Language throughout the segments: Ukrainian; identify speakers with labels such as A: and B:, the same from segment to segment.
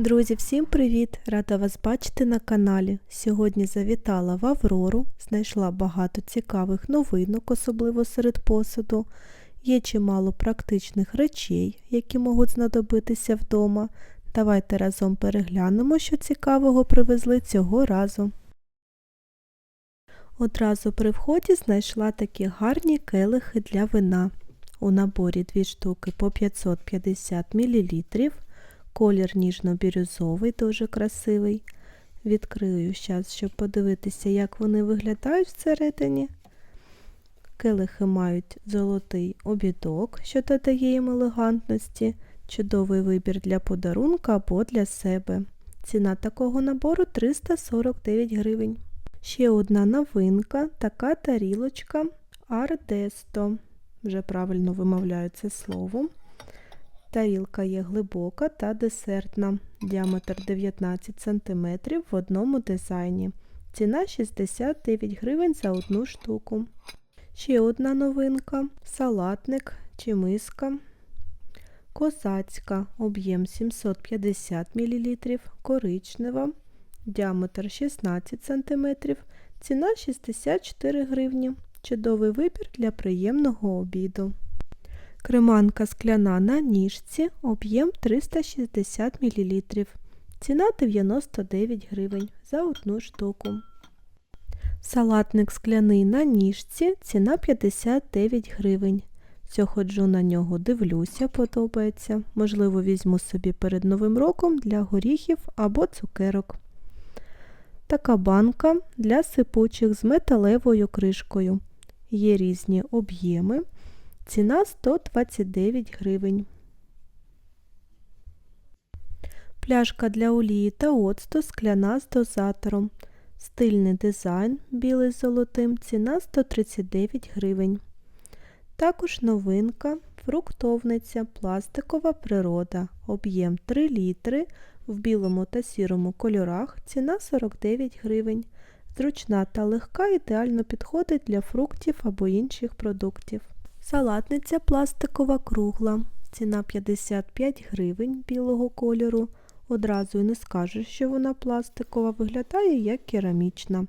A: Друзі, всім привіт! Рада вас бачити на каналі. Сьогодні завітала в Аврору, знайшла багато цікавих новинок, особливо серед посуду. Є чимало практичних речей, які можуть знадобитися вдома. Давайте разом переглянемо, що цікавого привезли цього разу. Одразу при вході знайшла такі гарні келихи для вина. У наборі дві штуки по 550 мл. Колір ніжно-бірюзовий, дуже красивий. Відкрию зараз, щоб подивитися, як вони виглядають всередині. Келихи мають золотий обідок, що додає їм елегантності, чудовий вибір для подарунка або для себе. Ціна такого набору 349 гривень. Ще одна новинка, така тарілочка Ардесто. Вже правильно вимовляю це слово. Тарілка є глибока та десертна, діаметр 19 см в одному дизайні. Ціна 69 гривень за одну штуку. Ще одна новинка салатник чи миска. Козацька, об'єм 750 мл, коричнева, діаметр 16 см, ціна 64 гривні. Чудовий вибір для приємного обіду. Креманка скляна на ніжці, об'єм 360 мл. Ціна 99 гривень за одну штуку. Салатник скляний на ніжці, ціна 59 гривень. Все ходжу на нього, дивлюся, подобається. Можливо, візьму собі перед Новим роком для горіхів або цукерок. Така банка для сипучих з металевою кришкою. Є різні об'єми. Ціна 129 гривень. Пляшка для олії та оцту скляна з дозатором. Стильний дизайн, білий з золотим, ціна 139 гривень. Також новинка, фруктовниця, пластикова природа, об'єм 3 літри, в білому та сірому кольорах, ціна 49 гривень. Зручна та легка, ідеально підходить для фруктів або інших продуктів. Салатниця пластикова кругла. Ціна 55 гривень білого кольору. Одразу й не скажеш, що вона пластикова, виглядає як керамічна.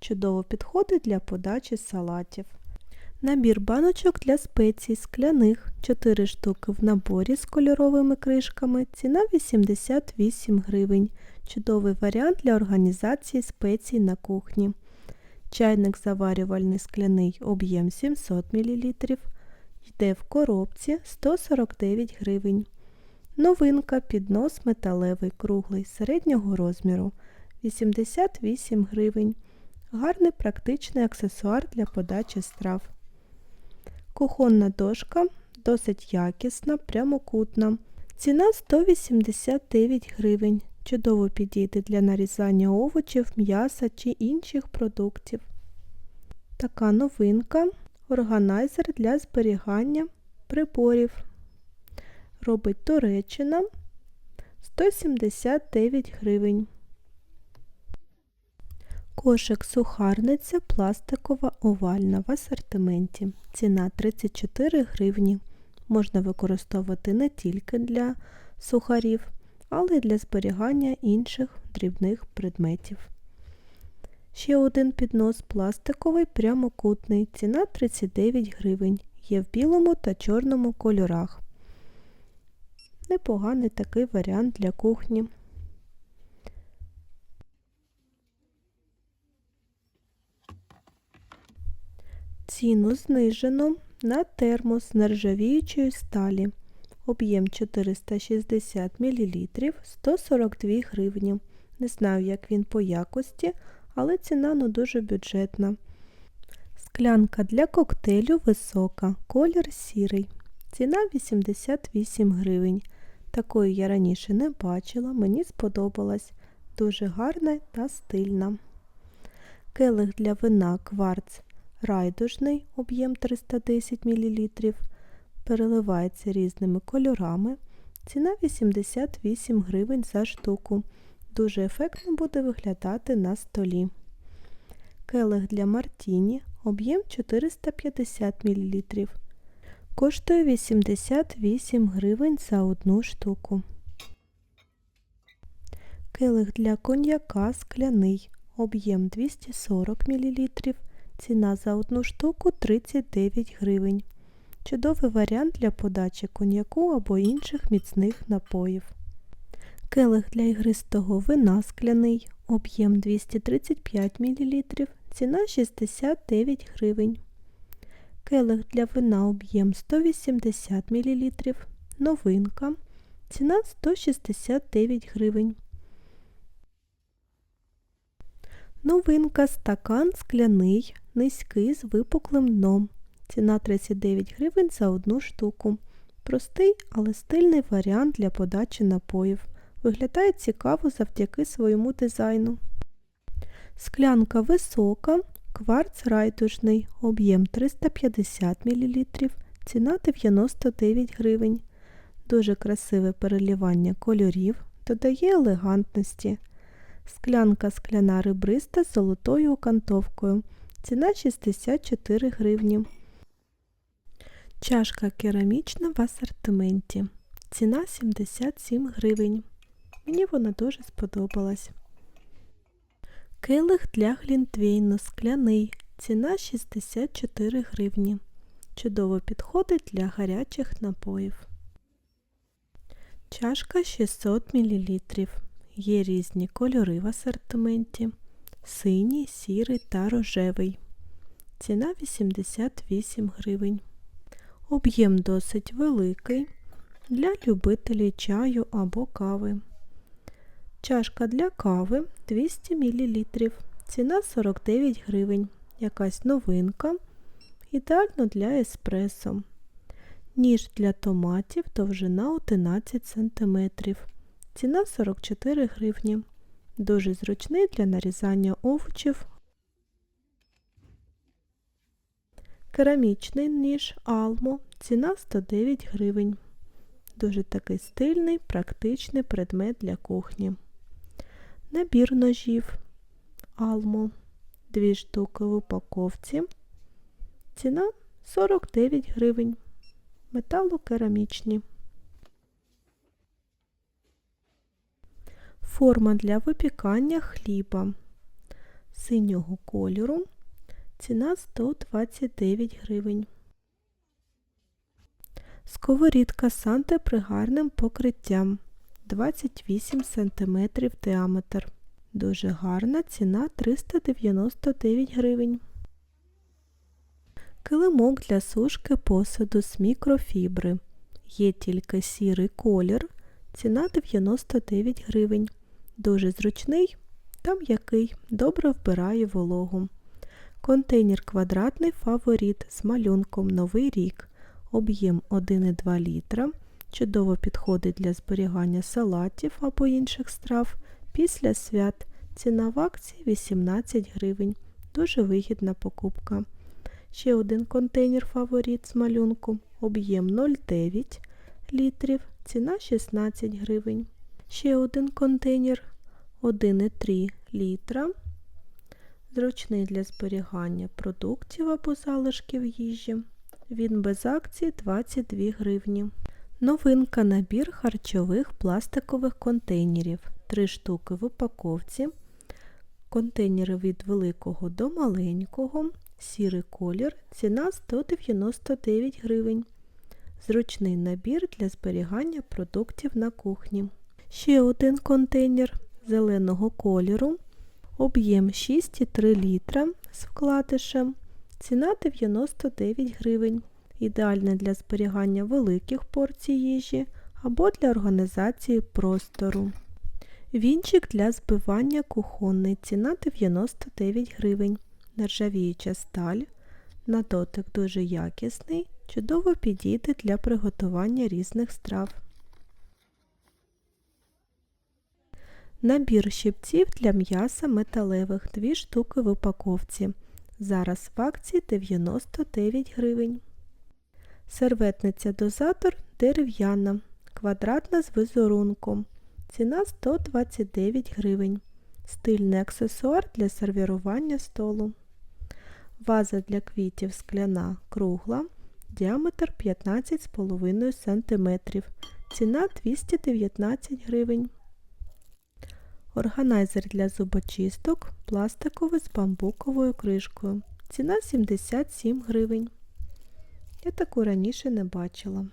A: Чудово підходить для подачі салатів. Набір баночок для спецій скляних 4 штуки в наборі з кольоровими кришками. Ціна 88 гривень. Чудовий варіант для організації спецій на кухні. Чайник заварювальний скляний об'єм 700 мл. Йде в коробці 149 гривень. Новинка піднос металевий круглий середнього розміру 88 гривень. Гарний практичний аксесуар для подачі страв. Кухонна дошка досить якісна, прямокутна. Ціна 189 гривень. Чудово підійде для нарізання овочів, м'яса чи інших продуктів. Така новинка органайзер для зберігання приборів. Робить Туреччина 179 гривень. Кошик сухарниця пластикова овальна в асортименті. Ціна 34 гривні. Можна використовувати не тільки для сухарів, але й для зберігання інших дрібних предметів. Ще один піднос пластиковий прямокутний. Ціна 39 гривень. Є в білому та чорному кольорах. Непоганий такий варіант для кухні. Ціну знижено на термос нержавіючої сталі. Об'єм 460 мл 142 гривні. Не знаю, як він по якості, але ціна ну дуже бюджетна. Склянка для коктейлю висока, колір сірий. Ціна 88 гривень. Такої я раніше не бачила, мені сподобалась. Дуже гарна та стильна. Келих для вина кварц райдужний, об'єм 310 мл. Переливається різними кольорами. Ціна 88 гривень за штуку. Дуже ефектно буде виглядати на столі. Келих для Мартіні, об'єм 450 мл. Коштує 88 гривень за одну штуку. Келих для коньяка скляний, об'єм 240 мл, ціна за одну штуку 39 гривень. Чудовий варіант для подачі коньяку або інших міцних напоїв. Келих для ігристого вина скляний, об'єм 235 мл, ціна 69 гривень. Келих для вина об'єм 180 мл, новинка, ціна 169 гривень. Новинка стакан скляний, низький з випуклим дном. Ціна 39 гривень за одну штуку. Простий, але стильний варіант для подачі напоїв. Виглядає цікаво завдяки своєму дизайну. Склянка висока, кварц райтушний, об'єм 350 мл, ціна 99 гривень. Дуже красиве переливання кольорів, додає елегантності. Склянка скляна ребриста з золотою окантовкою. Ціна 64 гривні. Чашка керамічна в асортименті. Ціна 77 гривень. Мені вона дуже сподобалась. Келих для глінтвейну скляний. Ціна 64 гривні. Чудово підходить для гарячих напоїв. Чашка 600 мл. Є різні кольори в асортименті. Синій, сірий та рожевий. Ціна 88 гривень. Об'єм досить великий для любителів чаю або кави. Чашка для кави 200 мл. Ціна 49 гривень. Якась новинка. Ідеально для еспресо. Ніж для томатів довжина 11 см. Ціна 44 гривні. Дуже зручний для нарізання овочів. Керамічний ніж Алмо. Ціна 109 гривень. Дуже такий стильний, практичний предмет для кухні. Набір ножів Алмо. Дві штуки в упаковці. Ціна 49 гривень. Металокерамічні. Форма для випікання хліба синього кольору. Ціна 129 гривень. Сковорідка Санте пригарним покриттям 28 см діаметр. Дуже гарна ціна 399 гривень. Килимок для сушки посуду з мікрофібри. Є тільки сірий колір. Ціна 99 гривень. Дуже зручний та м'який, добре вбирає вологу. Контейнер квадратний фаворит з малюнком Новий рік. Об'єм 1,2 літра. Чудово підходить для зберігання салатів або інших страв. Після свят ціна в акції 18 гривень. Дуже вигідна покупка. Ще один контейнер фаворит з малюнком. Об'єм 0,9 літрів. Ціна 16 гривень. Ще один контейнер 1,3 літра. Зручний для зберігання продуктів або залишків їжі. Він без акції 22 гривні. Новинка набір харчових пластикових контейнерів. 3 штуки в упаковці. Контейнери від великого до маленького. Сірий колір. Ціна 199 гривень. Зручний набір для зберігання продуктів на кухні. Ще один контейнер зеленого кольору. Об'єм 6,3 літра з вкладишем. Ціна 99 гривень. Ідеальне для зберігання великих порцій їжі або для організації простору. Вінчик для збивання кухонний. Ціна 99 гривень. Нержавіюча сталь. На дотик дуже якісний. Чудово підійде для приготування різних страв. Набір щипців для м'яса металевих 2 штуки в упаковці. Зараз в акції 99 гривень. Серветниця дозатор дерев'яна, квадратна з візерунком. Ціна 129 гривень. Стильний аксесуар для сервірування столу. Ваза для квітів скляна кругла. Діаметр 15,5 см. Ціна 219 гривень. Органайзер для зубочисток пластиковий з бамбуковою кришкою. Ціна 77 гривень. Я таку раніше не бачила.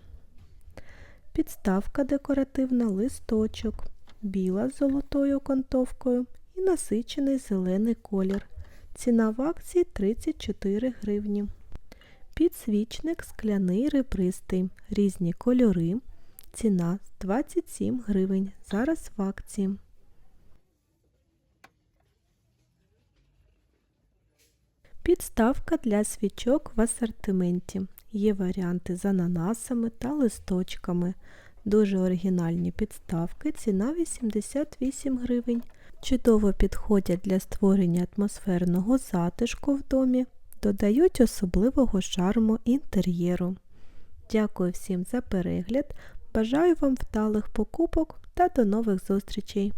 A: Підставка декоративна листочок, біла з золотою окантовкою і насичений зелений колір. Ціна в акції 34 гривні. Підсвічник скляний ребристий, різні кольори. Ціна 27 гривень. Зараз в акції. Підставка для свічок в асортименті. Є варіанти з ананасами та листочками. Дуже оригінальні підставки, ціна 88 гривень. Чудово підходять для створення атмосферного затишку в домі, додають особливого шарму інтер'єру. Дякую всім за перегляд. Бажаю вам вдалих покупок та до нових зустрічей!